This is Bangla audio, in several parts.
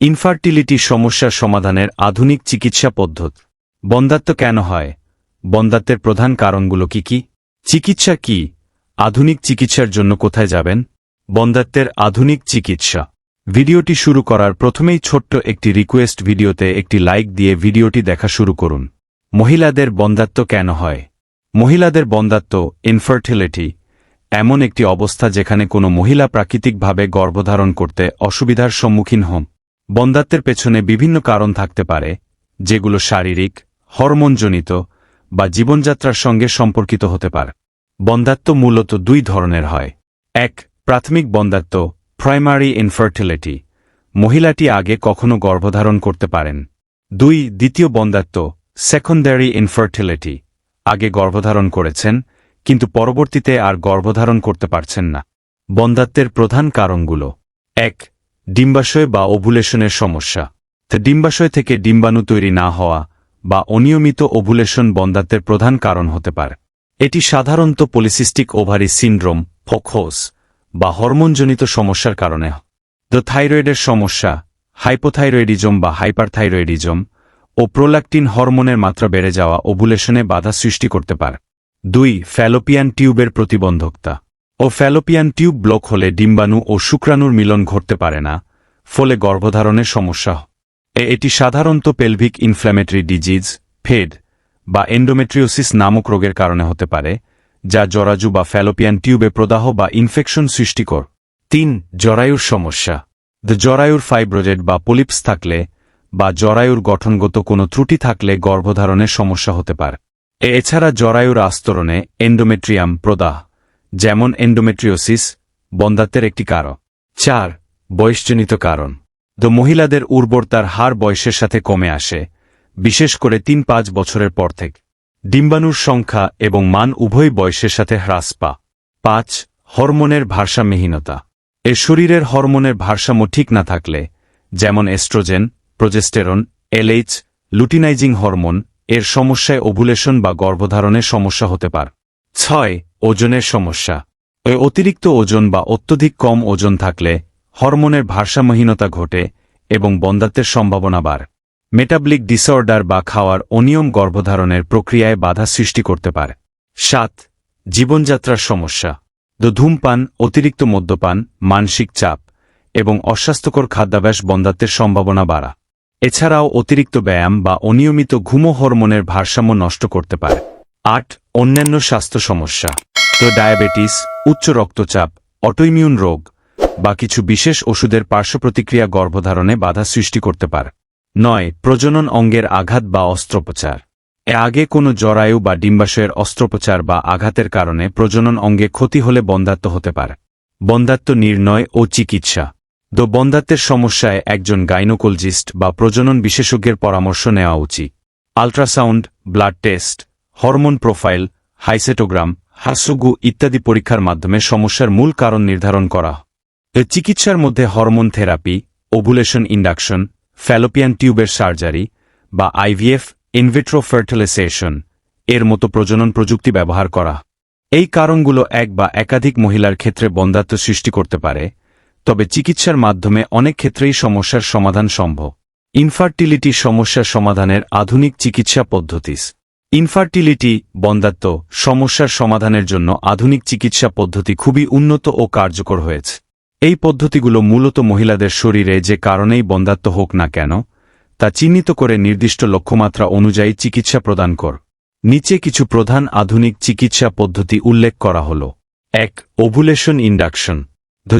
ইনফার্টিলিটি সমস্যার সমাধানের আধুনিক চিকিৎসা পদ্ধতি। বন্ধাত্ব কেন হয়? বন্ধাত্বের প্রধান কারণগুলো কি কি? চিকিৎসা কি? আধুনিক চিকিৎসার জন্য কোথায় যাবেন? বন্ধাত্বের আধুনিক চিকিৎসা। ভিডিওটি শুরু করার প্রথমেই ছোট্ট একটি রিকোয়েস্ট ভিডিওতে একটি লাইক দিয়ে ভিডিওটি দেখা শুরু করুন। মহিলাদের বন্ধাত্ব কেন হয়? মহিলাদের বন্ধাত্ব ইনফার্টিলিটি এমন একটি অবস্থা যেখানে কোনো মহিলা প্রাকৃতিকভাবে গর্ভধারণ করতে অসুবিধার সম্মুখীন হন। বন্ধাত্বের পেছনে বিভিন্ন কারণ থাকতে পারে, যেগুলো শারীরিক, হরমোনজনিত বা জীবনযাত্রার সঙ্গে সম্পর্কিত হতে পারে। বন্ধাত্ব মূলত দুই ধরনের হয়। এক, প্রাথমিক বন্ধাত্ব প্রাইমারি ইনফার্টিলিটি মহিলাটি আগে কখনো গর্ভধারণ করতে পারেন। দুই, দ্বিতীয় বন্ধাত্ব সেকেন্ডারি ইনফার্টিলিটি আগে গর্ভধারণ করেছেন, কিন্তু পরবর্তীতে আর গর্ভধারণ করতে পারছেন না। বন্ধাত্বের প্রধান কারণগুলো। এক ডিম্বাশয় বা ওভুলেশনের সমস্যা। ডিম্বাশয় থেকে ডিম্বাণু তৈরি না হওয়া বা অনিয়মিত ওভুলেশন বন্ধাত্বের প্রধান কারণ হতে পারে। এটি সাধারণত পলিসিস্টিক ওভারি সিন্ড্রোম ফোখোস বা হরমোনজনিত সমস্যার কারণে দ্য থাইরয়েডের সমস্যা, হাইপোথাইরয়েডিজম বা হাইপারথাইরয়েডিজম, ও প্রোল্যাকটিন হরমোনের মাত্রা বেড়ে যাওয়া ওভুলেশনে বাধা সৃষ্টি করতে পারে। দুই, ফ্যালোপিয়ান টিউবের প্রতিবন্ধকতা। ও ফ্যালোপিয়ান টিউব ব্লক হলে ডিম্বাণু ও শুক্রাণুর মিলন ঘটতে পারে না, ফলে গর্ভধারণের সমস্যা এ, এটি সাধারণত পেলভিক ইনফ্ল্যামেটরি ডিজিজ, ফেড, বা এন্ডোমেট্রিওসিস নামক রোগের কারণে হতে পারে, যা জরাজু বা ফ্যালোপিয়ান টিউবে প্রদাহ বা ইনফেকশন সৃষ্টিকর তিন, জরায়ুর সমস্যা। দ্য জরায়ুর ফাইব্রোজেড বা পলিপস থাকলে বা জরায়ুর গঠনগত কোনো ত্রুটি থাকলে গর্ভধারণের সমস্যা হতে পারে। এছাড়া জরায়ুর আস্তরণে এন্ডোমেট্রিয়াম প্রদাহ। যেমন এন্ডোমেট্রিওসিস বন্ধাত্বের একটি কারণ। চার, বয়সজনিত কারণ। দ্য মহিলাদের উর্বরতার হার বয়সের সাথে কমে আসে, বিশেষ করে তিন পাঁচ বছরের পর থেকে। ডিম্বাণুর সংখ্যা এবং মান উভয় বয়সের সাথে হ্রাস পা পাঁচ, হরমোনের ভারসাম্যহীনতা। এ শরীরের হরমোনের ভারসাম্য ঠিক না থাকলে, যেমন oestrogen progesterone LH luteinising hormone এর সমস্যায় ওভুলেশন বা গর্ভধারণের সমস্যা হতে পারে। ছয় ওজনের সমস্যা। ওই অতিরিক্ত ওজন বা অত্যধিক কম ওজন থাকলে হরমোনের ভারসাম্যহীনতা ঘটে এবং বন্ধাত্বের সম্ভাবনা বাড়ে। মেটাবলিক ডিসঅর্ডার বা খাওয়ার অনিয়ম গর্ভধারণের প্রক্রিয়ায় বাধা সৃষ্টি করতে পারে। সাত, জীবনযাত্রার সমস্যা। দ ধূমপান, অতিরিক্ত মদ্যপান, মানসিক চাপ এবং অস্বাস্থ্যকর খাদ্যাভ্যাস বন্ধাত্বের সম্ভাবনা বাড়া। এছাড়াও অতিরিক্ত ব্যায়াম বা অনিয়মিত ঘুমো হরমোনের ভারসাম্য নষ্ট করতে পারে। আট, অন্যান্য স্বাস্থ্য সমস্যা। ডায়াবেটিস, উচ্চ রক্তচাপ অটোইমিউন রোগ বা কিছু বিশেষ ওষুধের পার্শ্বপ্রতিক্রিয়া গর্ভধারণে বাধা সৃষ্টি করতে পারে। নয়, প্রজনন অঙ্গের আঘাত বা অস্ত্রোপচার। এ আগে কোনো জরায়ু বা ডিম্বাশয়ের অস্ত্রোপচার বা আঘাতের কারণে প্রজনন অঙ্গে ক্ষতি হলে বন্ধাত্ম হতে পারে। বন্ধাত্ম নির্ণয় ও চিকিৎসা। দো বন্ধাত্বের সমস্যায় একজন গাইনোকোলজিস্ট বা প্রজনন বিশেষজ্ঞের পরামর্শ নেওয়া উচিত। Ultrasound, blood test, hormone profile, হাইসেটোগ্রাম হাস্যগু ইত্যাদি পরীক্ষার মাধ্যমে সমস্যার মূল কারণ নির্ধারণ করা চিকিৎসার মধ্যে hormone therapy, ovulation induction, fallopian টিউবের সার্জারি বা আইভিএফ ইনভিট্রো ফার্টিলাইজেশন এর মতো প্রজনন প্রযুক্তি ব্যবহার করা এই কারণগুলো এক বা একাধিক মহিলার ক্ষেত্রে বন্ধাত্ব সৃষ্টি করতে পারে, তবে চিকিৎসার মাধ্যমে অনেক ক্ষেত্রেই সমস্যার সমাধান সম্ভব। ইনফার্টিলিটি সমস্যার সমাধানের আধুনিক চিকিৎসা পদ্ধতিস। ইনফার্টিলিটি বন্ধাত্ব সমস্যার সমাধানের জন্য আধুনিক চিকিৎসা পদ্ধতি খুবই উন্নত ও কার্যকর হয়েছে। এই পদ্ধতিগুলো মূলত মহিলাদের শরীরে যে কারণেই বন্ধাত্ব হোক না কেন, তা চিহ্নিত করে নির্দিষ্ট লক্ষ্যমাত্রা অনুযায়ী চিকিৎসা প্রদান কর। নিচে কিছু প্রধান আধুনিক চিকিৎসা পদ্ধতি উল্লেখ করা হল। এক ওভুলেশন ইন্ডাকশন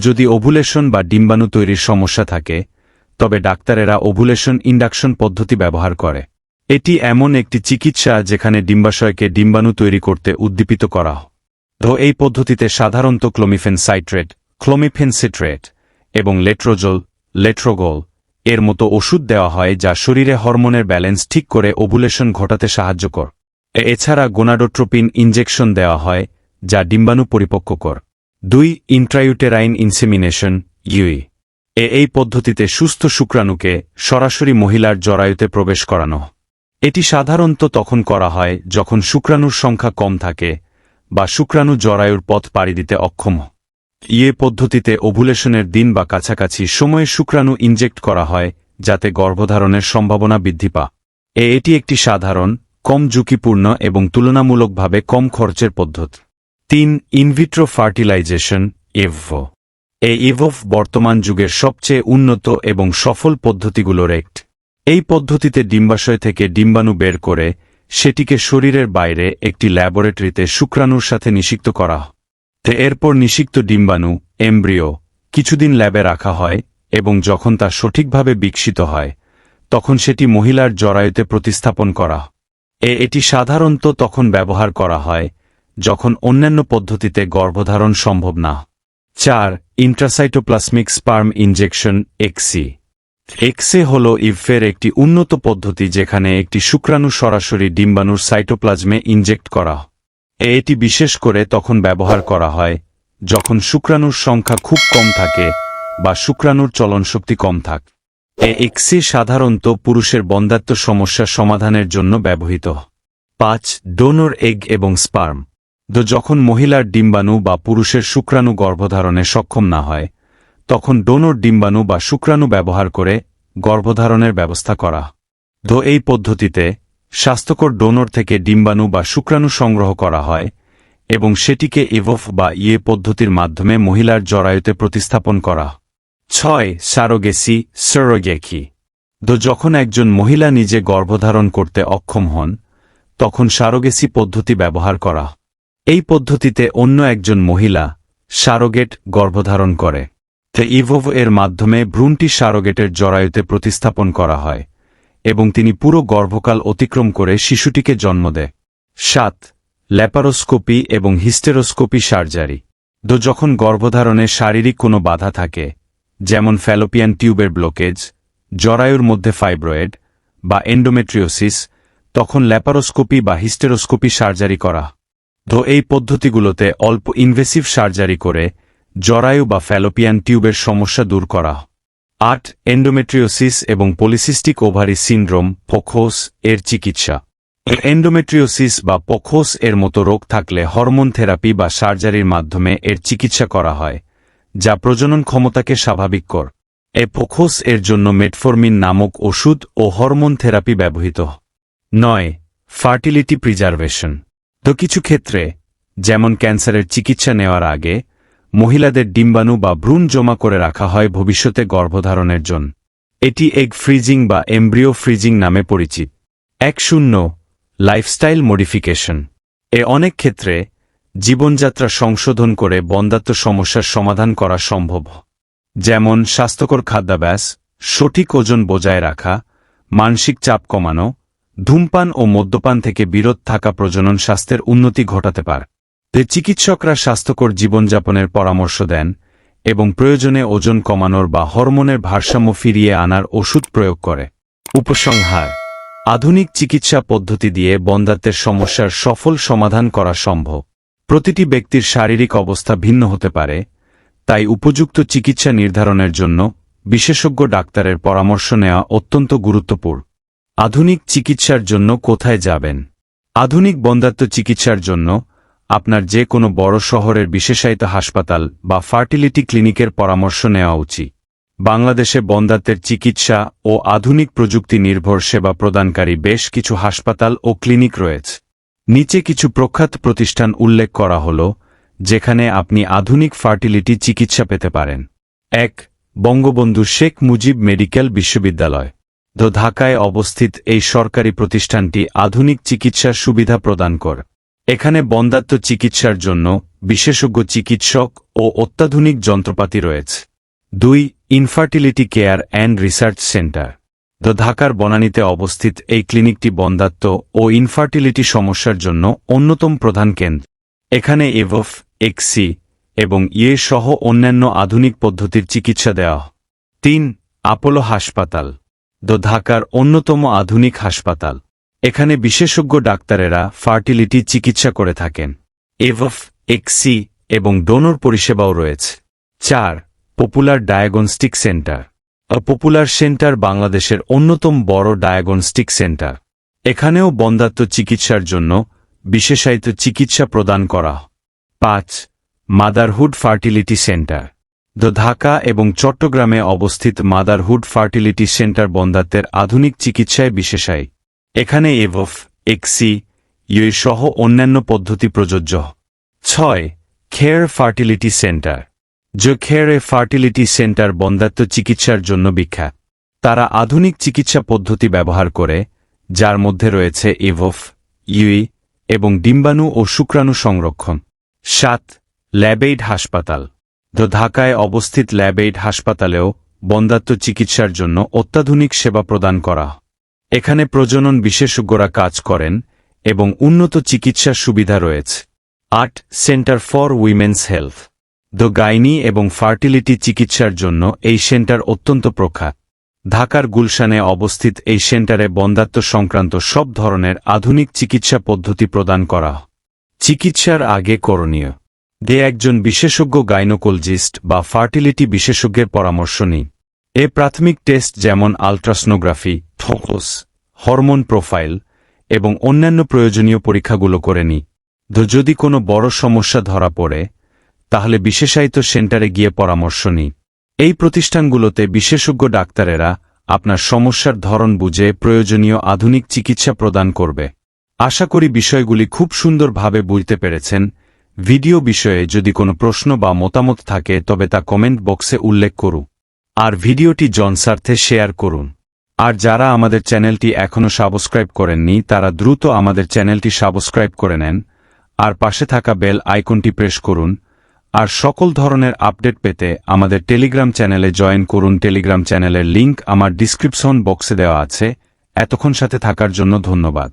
যদি ওভুলেশন বা ডিম্বাণু তৈরির সমস্যা থাকে, তবে ডাক্তারেরা ওভুলেশন ইন্ডাকশন পদ্ধতি ব্যবহার করে। এটি এমন একটি চিকিৎসা যেখানে ডিম্বাশয়কে ডিম্বাণু তৈরি করতে উদ্দীপিত করা ধো, এই পদ্ধতিতে সাধারণত ক্লোমিফেন সাইট্রেট, ক্লোমিফেন সিট্রেট এবং লেট্রোজল, লেট্রোগোল এর মতো ওষুধ দেওয়া হয় যা শরীরে হরমোনের ব্যালেন্স ঠিক করে ওভুলেশন ঘটাতে সাহায্য কর। এছাড়া গোনাডোট্রোপিন ইনজেকশন দেওয়া হয় যা ডিম্বাণু পরিপক্ক কর। দুই, ইন্ট্রাইউটেরাইন ইনসেমিনেশন ইউই এ, এই পদ্ধতিতে সুস্থ শুক্রাণুকে সরাসরি মহিলার জরায়ুতে প্রবেশ করানো। এটি সাধারণত তখন করা হয় যখন শুক্রাণুর সংখ্যা কম থাকে বা শুক্রাণু জরায়ুর পথ পাড়ি দিতে অক্ষম। ইয়ে পদ্ধতিতে ওভুলেশনের দিন বা কাছাকাছি সময়ে শুক্রাণু ইনজেক্ট করা হয় যাতে গর্ভধারণের সম্ভাবনা বৃদ্ধি পা এ এটি একটি সাধারণ, কম ঝুঁকিপূর্ণ এবং তুলনামূলকভাবে কম খরচের পদ্ধতি। তিন ইনভিট্রো ফার্টিলাইজেশন এভো এ ইভোভ বর্তমান যুগের সবচেয়ে উন্নত এবং সফল পদ্ধতিগুলোর একটি। এই পদ্ধতিতে ডিম্বাশয় থেকে ডিম্বাণু বের করে সেটিকে শরীরের বাইরে একটি ল্যাবরেটরিতে শুক্রাণুর সাথে নিষিক্ত করা তে এরপর নিষিক্ত ডিম্বাণু, এমব্রিও, কিছুদিন ল্যাবে রাখা হয় এবং যখন তা সঠিকভাবে বিকশিত হয়, তখন সেটি মহিলার জরায়ুতে প্রতিস্থাপন করা এ এটি সাধারণত তখন ব্যবহার করা হয় যখন অন্যান্য পদ্ধতিতে গর্ভধারণ সম্ভব না। চার, ইন্ট্রাসাইটোপ্লাসমিক স্পার্ম ইনজেকশন, এক্সি। এক্সে হল ইভফের একটি উন্নত পদ্ধতি যেখানে একটি শুক্রাণু সরাসরি ডিম্বাণুর সাইটোপ্লাজমে ইনজেক্ট করা এটি বিশেষ করে তখন ব্যবহার করা হয় যখন শুক্রাণুর সংখ্যা খুব কম থাকে বা শুক্রাণুর চলনশক্তি কম থাকে। এ এক্সি সাধারণত পুরুষের বন্ধাত্ম সমস্যা সমাধানের জন্য ব্যবহৃত পাঁচ, ডোনর এগ এবং স্পার্ম। যখন মহিলার ডিম্বাণু বা পুরুষের শুক্রাণু গর্ভধারণে সক্ষম না হয় তখন ডোনর ডিম্বাণু বা শুক্রাণু ব্যবহার করে গর্ভধারণের ব্যবস্থা করা। তো এই পদ্ধতিতে স্বাস্থ্যকর ডোনর থেকে ডিম্বাণু বা শুক্রাণু সংগ্রহ করা হয় এবং সেটিকে ইভোফ বা ইয়ে পদ্ধতির মাধ্যমে মহিলার জরায়ুতে প্রতিস্থাপন করা। ছয়, সারোগেসি সরোগেকি তো যখন একজন মহিলা নিজে গর্ভধারণ করতে অক্ষম হন, তখন সারোগেসি পদ্ধতি ব্যবহার করা। এই পদ্ধতিতে অন্য একজন মহিলা সারোগেট গর্ভধারণ করে। ইভোভ এর মাধ্যমে ভ্রূণটি সারোগেটের জরায়ুতে প্রতিস্থাপন করা হয়, এবং তিনি পুরো গর্ভকাল অতিক্রম করে শিশুটিকে জন্ম দেয়। সাত, ল্যাপারোস্কোপি এবং হিস্টেরোস্কোপি সার্জারি। তো যখন গর্ভধারণে শারীরিক কোনো বাধা থাকে, যেমন ফ্যালোপিয়ান টিউবের ব্লকেজ, জরায়ুর মধ্যে ফাইব্রয়েড বা এন্ডোমেট্রিওসিস, তখন ল্যাপারোস্কোপি বা হিস্টেরোস্কোপি সার্জারি করা তো এই পদ্ধতিগুলোতে অল্প ইনভেসিভ সার্জারি করে জরায়ু বা ফ্যালোপিয়ান টিউবের সমস্যা দূর করা। আট এন্ডোমেট্রিওসিস এবং পলিসিস্টিক ওভারি সিন্ড্রোম পখোস এর চিকিৎসা। এন্ডোমেট্রিওসিস বা পখোস এর মতো রোগ থাকলে হরমোন থেরাপি বা সার্জারির মাধ্যমে এর চিকিৎসা করা হয়, যা প্রজনন ক্ষমতাকে স্বাভাবিক কর। এ পখোস এর জন্য মেটফরমিন নামক ওষুধ ও হরমোন থেরাপি ব্যবহৃত। নয়, ফার্টিলিটি প্রিজার্ভেশন। তো কিছু ক্ষেত্রে, যেমন ক্যান্সারের চিকিৎসা নেওয়ার আগে মহিলাদের ডিম্বাণু বা ভ্রূণ জমা করে রাখা হয় ভবিষ্যতে গর্ভধারণের জন্য এটি এগ ফ্রিজিং বা এমব্রিও ফ্রিজিং নামে পরিচিত। এক শূন্য, লাইফস্টাইল মডিফিকেশন। এ অনেক ক্ষেত্রে জীবনযাত্রা সংশোধন করে বন্ধাত্ম সমস্যার সমাধান করা সম্ভব। যেমন স্বাস্থ্যকর খাদ্যাভ্যাস, সঠিক ওজন বজায় রাখা, মানসিক চাপ কমানো, ধূমপান ও মদ্যপান থেকে বিরত থাকা প্রজনন স্বাস্থ্যের উন্নতি ঘটাতে পারে। চিকিৎসকরা স্বাস্থ্যকর জীবনযাপনের পরামর্শ দেন এবং প্রয়োজনে ওজন কমানোর বা হরমোনের ভারসাম্য ফিরিয়ে আনার ওষুধ প্রয়োগ করে। উপসংহার, আধুনিক চিকিৎসা পদ্ধতি দিয়ে বন্ধাত্বের সমস্যার সফল সমাধান করা সম্ভব। প্রতিটি ব্যক্তির শারীরিক অবস্থা ভিন্ন হতে পারে, তাই উপযুক্ত চিকিৎসা নির্ধারণের জন্য বিশেষজ্ঞ ডাক্তারের পরামর্শ নেওয়া অত্যন্ত গুরুত্বপূর্ণ। আধুনিক চিকিৎসার জন্য কোথায় যাবেন? আধুনিক বন্ধাত্ম চিকিৎসার জন্য আপনার যে কোনো বড় শহরের বিশেষায়িত হাসপাতাল বা ফার্টিলিটি ক্লিনিকের পরামর্শ নেওয়া উচিত। বাংলাদেশে বন্ধাত্বের চিকিৎসা ও আধুনিক প্রযুক্তি নির্ভর সেবা প্রদানকারী বেশ কিছু হাসপাতাল ও ক্লিনিক রয়েছে। নিচে কিছু প্রখ্যাত প্রতিষ্ঠান উল্লেখ করা হল, যেখানে আপনি আধুনিক ফার্টিলিটি চিকিৎসা পেতে পারেন। এক, বঙ্গবন্ধু শেখ মুজিব মেডিকেল বিশ্ববিদ্যালয়। ঢাকায় অবস্থিত এই সরকারি প্রতিষ্ঠানটি আধুনিক চিকিৎসার সুবিধা প্রদান করে। এখানে বন্ধাত্ম চিকিৎসার জন্য বিশেষজ্ঞ চিকিৎসক ও অত্যাধুনিক যন্ত্রপাতি রয়েছে। দুই infertility care and research centre the ঢাকার বনানীতে অবস্থিত এই ক্লিনিকটি বন্ধাত্ম ও ইনফার্টিলিটি সমস্যার জন্য অন্যতম প্রধান কেন্দ্র। এখানে এভফ, এক্সি এবং ইয়ে সহ অন্যান্য আধুনিক পদ্ধতির চিকিৎসা দেওয়া তিন আপোলো হাসপাতাল দ্য ঢাকার অন্যতম আধুনিক হাসপাতাল। এখানে বিশেষজ্ঞ ডাক্তারেরা ফার্টিলিটি চিকিৎসা করে থাকেন। এভফ, এক্সি এবং ডোনর পরিষেবাও রয়েছে। চার, popular diagnostic centre. Popular centre বাংলাদেশের অন্যতম বড় ডায়াগনস্টিক সেন্টার। এখানেও বন্ধাত্ম চিকিৎসার জন্য বিশেষায়িত চিকিৎসা প্রদান করা পাঁচ, motherhood fertility centre. The Dhaka এবং চট্টগ্রামে অবস্থিত মাদারহুড ফার্টিলিটি সেন্টার বন্ধাত্বের আধুনিক চিকিৎসায় বিশেষায়ী এখানে এভফ এক্সি ইউই সহ অন্যান্য পদ্ধতি প্রযোজ্য। ছয় খেয়ার ফার্টিলিটি সেন্টার যে এ ফার্টিলিটি সেন্টার বন্ধাত্ম চিকিৎসার জন্য বিখ্যাত। তারা আধুনিক চিকিৎসা পদ্ধতি ব্যবহার করে, যার মধ্যে রয়েছে এভফ ইউই এবং ডিম্বাণু ও শুক্রাণু সংরক্ষণ। সাত, ল্যাবেইড হাসপাতাল। দ্য ঢাকায় অবস্থিত ল্যাবেইড হাসপাতালেও বন্ধাত্ম চিকিৎসার জন্য অত্যাধুনিক সেবা প্রদান করা। এখানে প্রজনন বিশেষজ্ঞরা কাজ করেন এবং উন্নত চিকিৎসার সুবিধা রয়েছে। আট, centre for women's health. The gynae এবং ফার্টিলিটি চিকিৎসার জন্য এই সেন্টার অত্যন্ত প্রখ্যাত। ঢাকার গুলশানে অবস্থিত এই সেন্টারে বন্ধাত্ম সংক্রান্ত সব ধরনের আধুনিক চিকিৎসা পদ্ধতি প্রদান করা চিকিৎসার আগে করণীয়। দে একজন বিশেষজ্ঞ গাইনোকোলজিস্ট বা ফার্টিলিটি বিশেষজ্ঞের পরামর্শ নিন। এ প্রাথমিক টেস্ট যেমন আলট্রাসনোগ্রাফি ঠোকস হরমোন প্রোফাইল এবং অন্যান্য প্রয়োজনীয় পরীক্ষাগুলো করে নি। যদি কোনো বড় সমস্যা ধরা পড়ে, তাহলে বিশেষায়িত সেন্টারে গিয়ে পরামর্শ নিন এই প্রতিষ্ঠানগুলোতে বিশেষজ্ঞ ডাক্তারেরা আপনার সমস্যার ধরন বুঝে প্রয়োজনীয় আধুনিক চিকিৎসা প্রদান করবে। আশা করি বিষয়গুলি খুব সুন্দরভাবে বুঝতে পেরেছেন। ভিডিও বিষয়ে যদি কোনো প্রশ্ন বা মতামত থাকে, তবে তা কমেন্ট বক্সে উল্লেখ করুন। আর ভিডিওটি জনস্বার্থে শেয়ার করুন। আর যারা আমাদের চ্যানেলটি এখনও সাবস্ক্রাইব করেননি, তারা দ্রুত আমাদের চ্যানেলটি সাবস্ক্রাইব করে নেন, আর পাশে থাকা বেল আইকনটি প্রেস করুন, আর সকল ধরনের আপডেট পেতে আমাদের টেলিগ্রাম চ্যানেলে জয়েন করুন। টেলিগ্রাম চ্যানেলের লিংক আমার ডিসক্রিপশন বক্সে দেওয়া আছে। এতক্ষণ সাথে থাকার জন্য ধন্যবাদ।